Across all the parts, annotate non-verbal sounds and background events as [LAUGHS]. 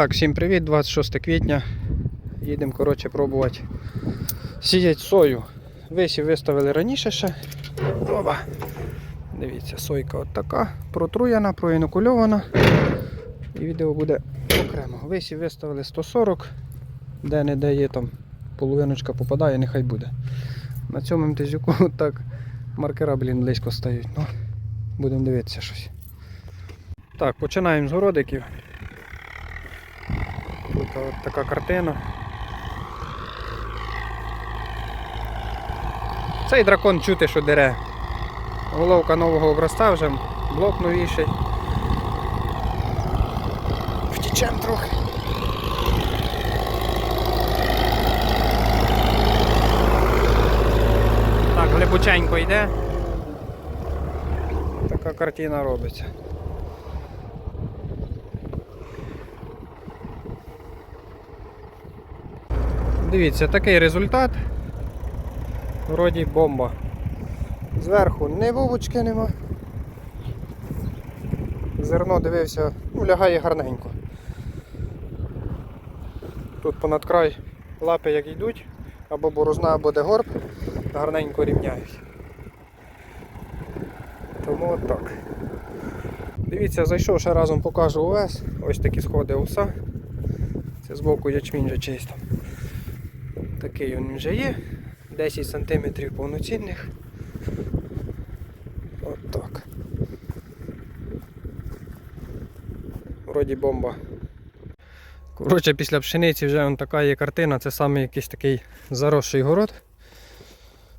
Так, всім привіт, 26 квітня. Їдемо коротше, пробувати сіяти сою. Висів виставили раніше ще. Оба. Дивіться, сойка от така, протруяна, проінокульована. І відео буде окремо. Висів виставили 140, де не де є там половиночка попадає, нехай буде. На цьому МТЗюку [LAUGHS] так маркера, блін, близько стають. Ну, будемо дивитися щось. Так, починаємо з городиків. Тут от така картина. Цей дракон чути, що дере. Головка нового образця вже, блок новіший. Втічем трохи. Так, глибоченько йде. Така картина робиться. Дивіться, такий результат. Вроді бомба. Зверху не вовочки нема. Зерно дивився, ну, лягає гарненько. Тут понад край лапи як йдуть, або борозна, або де горб, гарненько рівняють. Тому от так. Дивіться, зайшов ще разом покажу увесь. Ось такі сходи овса. Це збоку ячмінь вже чисто. Такий він вже є. 10 см повноцінних. От так. Вроді бомба. Коротше, після пшениці вже вон така є картина. Це саме якийсь такий заросший город.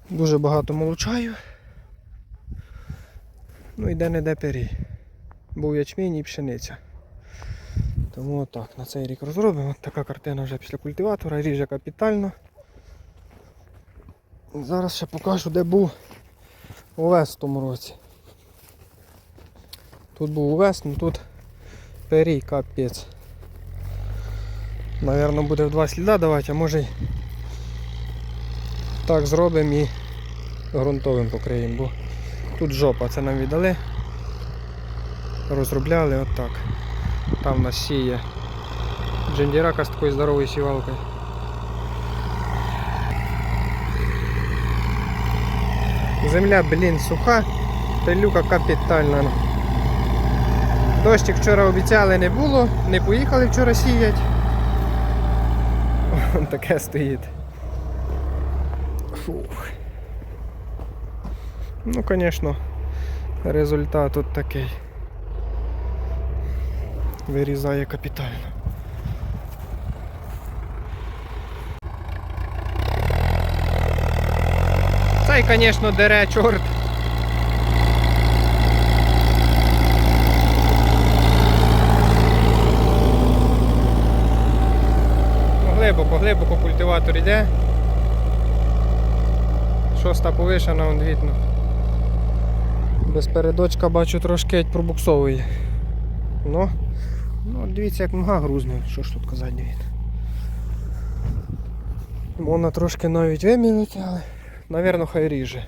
Дуже багато молочаю. Ну і де-не-де пирій. Був ячмінь і пшениця. Тому отак, на цей рік розробимо. От така картина вже після культиватора, ріже капітально. Зараз ще покажу, де був овес в тому році. Тут був овес, ну тут перій капець. Навірно буде в два сліда давати, а може й так зробимо і ґрунтовим покриємо, бо тут жопа, це нам віддали. Розробляли отак. Там у нас сіє джендірака з такою здоровою сівалкою. Земля, блін, суха, пилюка капітальна. Дощик вчора обіцяли не було, не поїхали вчора сіять. Вон таке стоїть. Фух. Ну, звісно, результат тут такий. Вирізає капітально. Цей, звісно, дере чорт. Глибоко, глибоко культиватор йде. Шоста повишена, он видно. Без передочка бачу трошки пробуксовує. Ну, ну дивіться, як нога грузне, що ж тут казати дивіться. Можна трошки навіть вимінити, але Навірно, хай ріже.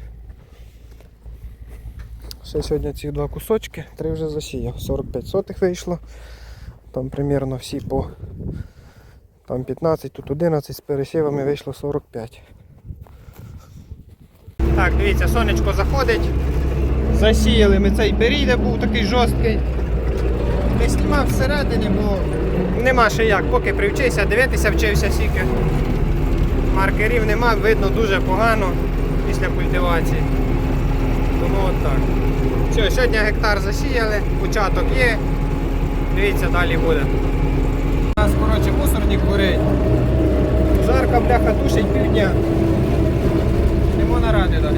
Ще сьогодні ці два кусочки, три вже засіяв. 45 сотих вийшло. Там примерно всі по там 15, тут 11 з пересівами вийшло 45. Так, дивіться, сонечко заходить. Засіяли ми цей перій, був такий жорсткий. Не знімав всередині, бо нема ще як, поки привчився, дивитися вчився сіки. Маркерів нема, видно дуже погано після культивації. Тому от так. Все, сьогодні гектар засіяли, початок є. Дивіться, далі буде. У нас, коротше, мусорник горить. Жарка бляха тушить півдня. Йдемо на ради далі.